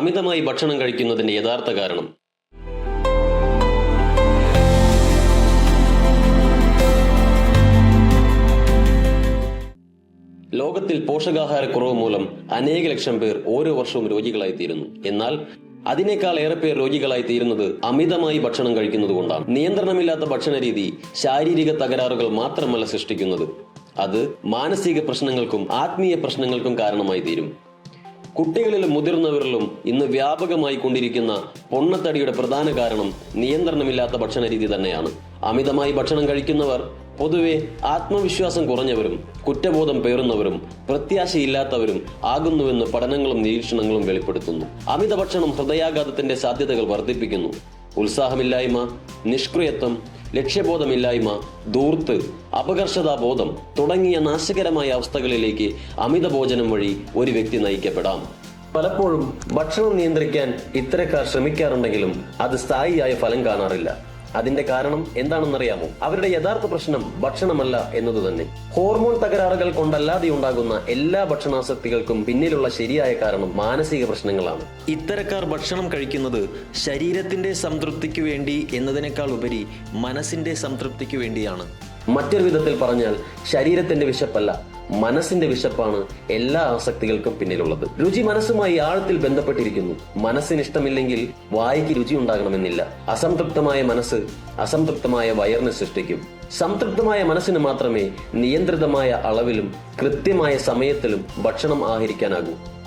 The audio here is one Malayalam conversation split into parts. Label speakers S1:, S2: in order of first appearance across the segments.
S1: അമിതമായി ഭക്ഷണം കഴിക്കുന്നതിന്റെ യഥാർത്ഥ കാരണം. ലോകത്തിൽ പോഷകാഹാരക്കുറവ് മൂലം അനേക ലക്ഷം പേർ ഓരോ വർഷവും രോഗികളായി തീരുന്നു എന്നാൽ അതിനേക്കാൾ ഏറെ പേർ രോഗികളായി തീരുന്നത് അമിതമായി ഭക്ഷണം കഴിക്കുന്നത് കൊണ്ടാണ്. നിയന്ത്രണമില്ലാത്ത ഭക്ഷണ രീതി ശാരീരിക തകരാറുകൾ മാത്രമല്ല സൃഷ്ടിക്കുന്നത്. അത് മാനസിക പ്രശ്നങ്ങൾക്കും ആത്മീയ പ്രശ്നങ്ങൾക്കും കാരണമായി തീരും കുട്ടികളിലും മുതിർന്നവരിലും ഇന്ന് വ്യാപകമായി കൊണ്ടിരിക്കുന്ന പൊണ്ണത്തടിയുടെ പ്രധാന കാരണം നിയന്ത്രണമില്ലാത്ത ഭക്ഷണ രീതി തന്നെയാണ്. അമിതമായി ഭക്ഷണം കഴിക്കുന്നവർ പൊതുവെ ആത്മവിശ്വാസം കുറഞ്ഞവരും കുറ്റബോധം പേറുന്നവരും പ്രത്യാശയില്ലാത്തവരും ആകുന്നുവെന്ന് പഠനങ്ങളും നിരീക്ഷണങ്ങളും വെളിപ്പെടുത്തുന്നു. അമിത ഭക്ഷണം ഹൃദയാഘാതത്തിന്റെ സാധ്യതകൾ വർദ്ധിപ്പിക്കുന്നു. ഉത്സാഹമില്ലായ്മ നിഷ്ക്രിയത്വം ലക്ഷ്യബോധമില്ലായ്മ ദൂർത്ത് അപകർഷതാബോധം തുടങ്ങിയ നാശകരമായ അവസ്ഥകളിലേക്ക് അമിത ഭോജനം വഴി ഒരു വ്യക്തി നയിക്കപ്പെടാം. പലപ്പോഴും ഭക്ഷണം നിയന്ത്രിക്കാൻ ഇത്തരക്കാർ ശ്രമിക്കാറുണ്ടെങ്കിലും അത് സ്ഥായിയായ ഫലം കാണാറില്ല. അതിന്റെ കാരണം എന്താണെന്നറിയാമോ? അവരുടെ യഥാർത്ഥ പ്രശ്നം ഭക്ഷണമല്ല എന്നത് തന്നെ. ഹോർമോൺ തകരാറുകൾ കൊണ്ടല്ലാതെ ഉണ്ടാകുന്ന എല്ലാ ഭക്ഷണാസക്തികൾക്കും പിന്നിലുള്ള ശരിയായ കാരണം മാനസിക പ്രശ്നങ്ങളാണ്.
S2: ഇത്തരക്കാർ ഭക്ഷണം കഴിക്കുന്നത് ശരീരത്തിന്റെ സംതൃപ്തിക്ക് വേണ്ടി എന്നതിനേക്കാൾ ഉപരി മനസ്സിന്റെ സംതൃപ്തിക്ക് വേണ്ടിയാണ്.
S1: മറ്റൊരു വിധത്തിൽ പറഞ്ഞാൽ ശരീരത്തിന്റെ വിശപ്പല്ല. മനസ്സിന്റെ വിശപ്പാണ് എല്ലാ ആസക്തികൾക്കും പിന്നിലുള്ളത്. രുചി മനസ്സുമായി ആഴത്തിൽ ബന്ധപ്പെട്ടിരിക്കുന്നു. മനസ്സിന് ഇഷ്ടമില്ലെങ്കിൽ വായിക്ക് രുചി ഉണ്ടാകണമെന്നില്ല. അസംതൃപ്തമായ മനസ്സ് അസംതൃപ്തമായ വയറിനെ സൃഷ്ടിക്കും. സംതൃപ്തമായ മനസ്സിന് മാത്രമേ നിയന്ത്രിതമായ അളവിലും കൃത്യമായ സമയത്തിലും ഭക്ഷണം ആഹരിക്കാനാകൂ.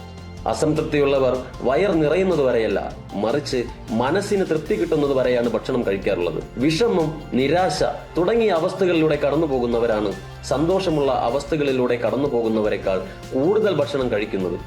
S1: അസംതൃപ്തിയുള്ളവർ വയർ നിറയുന്നത് വരെയല്ല മറിച്ച് മനസ്സിന് തൃപ്തി കിട്ടുന്നത് വരെയാണ് ഭക്ഷണം കഴിക്കാറുള്ളത്. വിഷമം നിരാശ തുടങ്ങിയ അവസ്ഥകളിലൂടെ കടന്നു പോകുന്നവരാണ് സന്തോഷമുള്ള അവസ്ഥകളിലൂടെ കടന്നു പോകുന്നവരെക്കാൾ കൂടുതൽ ഭക്ഷണം കഴിക്കുന്നത്.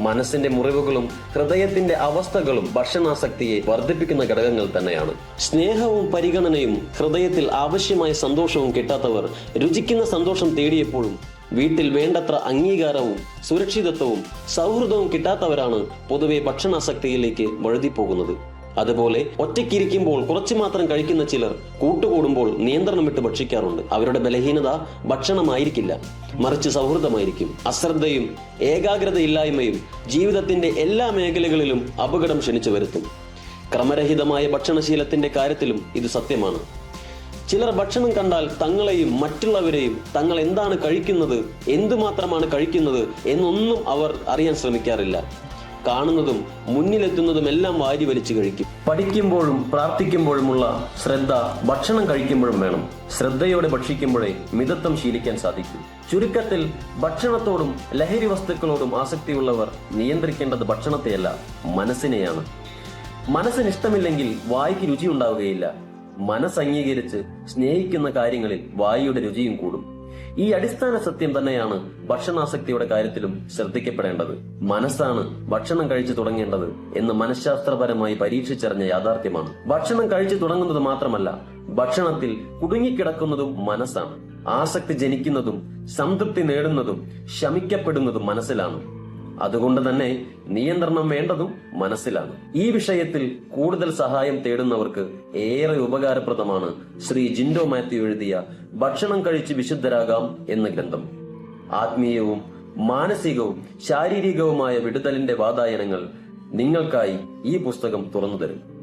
S1: മനസ്സിന്റെ മുറിവുകളും ഹൃദയത്തിന്റെ അവസ്ഥകളും ഭക്ഷണാസക്തിയെ വർദ്ധിപ്പിക്കുന്ന ഘടകങ്ങൾ തന്നെയാണ്. സ്നേഹവും പരിഗണനയും ഹൃദയത്തിൽ ആവശ്യമായ സന്തോഷവും കിട്ടാത്തവർ രുചിക്കുന്ന സന്തോഷം തേടിയപ്പോഴും വീട്ടിൽ വേണ്ടത്ര അംഗീകാരവും സുരക്ഷിതത്വവും സൗഹൃദവും കിട്ടാത്തവരാണ് പൊതുവെ ഭക്ഷണാസക്തിയിലേക്ക് വഴുതിപ്പോകുന്നത്. അതുപോലെ ഒറ്റയ്ക്കിരിക്കുമ്പോൾ കുറച്ചു മാത്രം കഴിക്കുന്ന ചിലർ കൂട്ടുകൂടുമ്പോൾ നിയന്ത്രണം വിട്ട് ഭക്ഷിക്കാറുണ്ട്. അവരുടെ ബലഹീനത ഭക്ഷണമായിരിക്കില്ല. മറിച്ച് സൗഹൃദമായിരിക്കും. അശ്രദ്ധയും ഏകാഗ്രതയില്ലായ്മയും ജീവിതത്തിന്റെ എല്ലാ മേഖലകളിലും അപകടം ക്ഷണിച്ചു വരുത്തും. ക്രമരഹിതമായ ഭക്ഷണശീലത്തിന്റെ കാര്യത്തിലും ഇത് സത്യമാണ്. ചിലർ ഭക്ഷണം കണ്ടാൽ തങ്ങളെയും മറ്റുള്ളവരെയും തങ്ങൾ എന്താണ് കഴിക്കുന്നത് എന്തുമാത്രമാണ് കഴിക്കുന്നത് എന്നൊന്നും അവർ അറിയാൻ ശ്രമിക്കാറില്ല. കാണുന്നതും മുന്നിലെത്തുന്നതും എല്ലാം വാരി വലിച്ചു കഴിക്കും. പഠിക്കുമ്പോഴും പ്രാർത്ഥിക്കുമ്പോഴുമുള്ള ശ്രദ്ധ ഭക്ഷണം കഴിക്കുമ്പോഴും വേണം. ശ്രദ്ധയോടെ ഭക്ഷിക്കുമ്പോഴേ മിതത്വം ശീലിക്കാൻ സാധിക്കും. ചുരുക്കത്തിൽ ഭക്ഷണത്തോടും ലഹരി വസ്തുക്കളോടും ആസക്തിയുള്ളവർ നിയന്ത്രിക്കേണ്ടത് ഭക്ഷണത്തെയല്ല മനസ്സിനെയാണ്. മനസ്സിന് ഇഷ്ടമില്ലെങ്കിൽ വായിക്ക് രുചി ഉണ്ടാവുകയില്ല. മനസ്സ് അംഗീകരിച്ച് സ്നേഹിക്കുന്ന കാര്യങ്ങളിൽ വായിയുടെ രുചിയും കൂടും. ഈ അടിസ്ഥാന സത്യം തന്നെയാണ് ഭക്ഷണാസക്തിയുടെ കാര്യത്തിലും ശ്രദ്ധിക്കപ്പെടേണ്ടത്. മനസ്സാണ് ഭക്ഷണം കഴിച്ചു തുടങ്ങേണ്ടത് എന്ന് മനഃശാസ്ത്രപരമായി പരീക്ഷിച്ചറിഞ്ഞ യാഥാർത്ഥ്യമാണ്. ഭക്ഷണം കഴിച്ചു തുടങ്ങുന്നത് മാത്രമല്ല ഭക്ഷണത്തിൽ കുടുങ്ങിക്കിടക്കുന്നതും മനസ്സാണ്. ആസക്തി ജനിക്കുന്നതും സംതൃപ്തി നേടുന്നതും ശമിക്കപ്പെടുന്നതും മനസ്സിലാണ്. അതുകൊണ്ട് തന്നെ നിയന്ത്രണം വേണ്ടതും മനസ്സിലാണ്. ഈ വിഷയത്തിൽ കൂടുതൽ സഹായം തേടുന്നവർക്ക് ഏറെ ഉപകാരപ്രദമാണ് ശ്രീ ജിൻഡോ മാത്യു എഴുതിയ ഭക്ഷണം കഴിച്ച് വിശുദ്ധരാകാം എന്ന ഗ്രന്ഥം. ആത്മീയവും മാനസികവും ശാരീരികവുമായ വിടുതലിന്റെ വാതായനങ്ങൾ നിങ്ങൾക്കായി ഈ പുസ്തകം തുറന്നു തരും.